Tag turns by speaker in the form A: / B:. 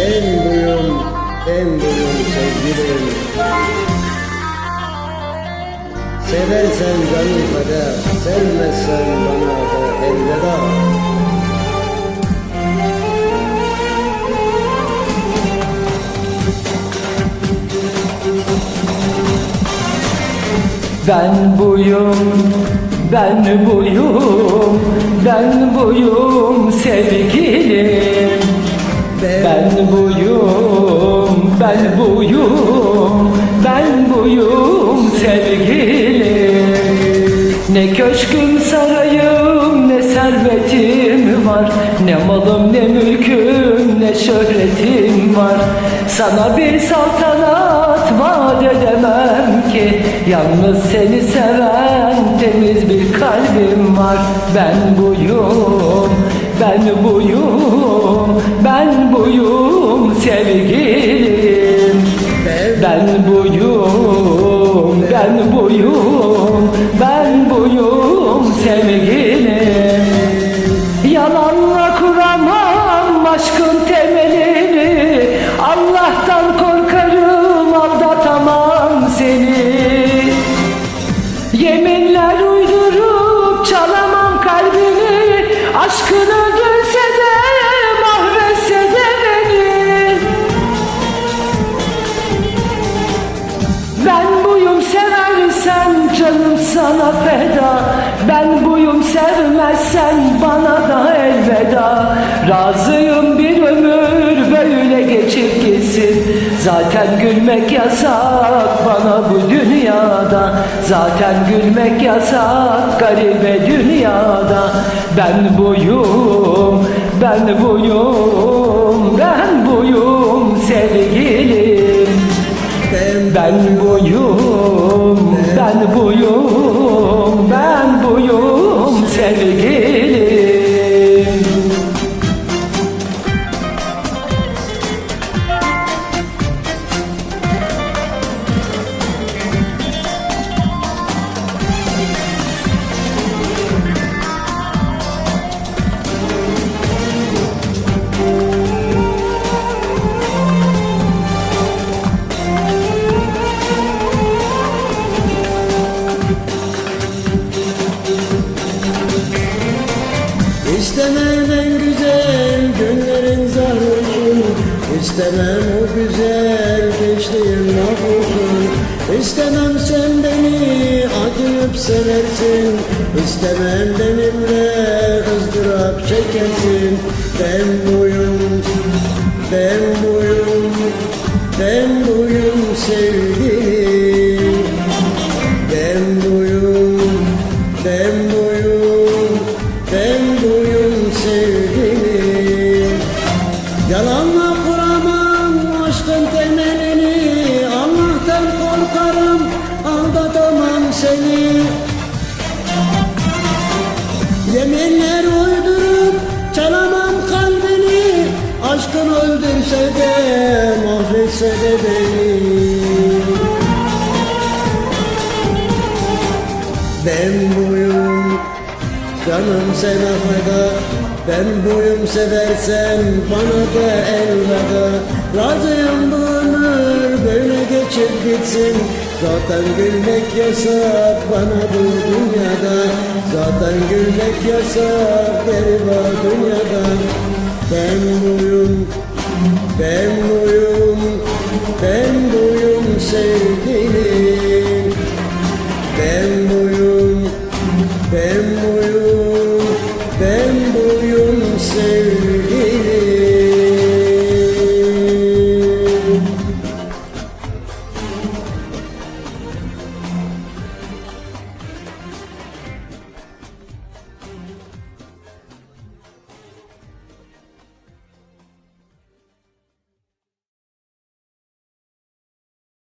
A: en duyum, en duyum sevgilim. Seversen canım feda, sevmezsen bana da elveda.
B: Ben buyum, ben buyum, ben buyum sevgilim ben buyum, ben buyum, ben buyum sevgilim. Ne köşküm sarayım ne servetim var. Ne malım ne mülküm ne şöhretim var. Sana bir saltanat vaat edemem ki. Yalnız seni seven temiz bir kalbim var. Ben buyum, ben buyum, seni. Yeminler uydurup çalamam kalbini Aşkın öldürse de mahvetse de beni. Ben buyum seversen canım sana feda. Ben buyum sevmezsen bana da elveda. Razıyım bir ömür Zaten gülmek yasak bana bu dünyada. Zaten gülmek yasak garibe dünyada. Ben buyum, ben buyum, ben buyum sevgilim. Ben buyum, ben buyum,
A: İstemem o güzel gençliğin mahvolsun İstemem sen beni acıyıp seversin. İstemem benimle ızdırap çekersin. Ben buyum, ben buyum, ben buyum sevgilim. Ben buyum, ben buyum, ben buyum sevgilim. Yalanla kuramam aşkın temelini Allah'tan korkarım aldatamam seni. Yeminler uydurup çalamam kalbini Aşkın öldürse de mahvetse de beni. Ben buyum canım sana feda Ben buyum seversen bana da elveda. Razıyım bu ömür böyle geçip gitsin. Zaten gülmek yasak bana bu dünyada. Zaten gülmek yasak gariba dünyada. Ben buyum, ben buyum, ben buyum sevgilim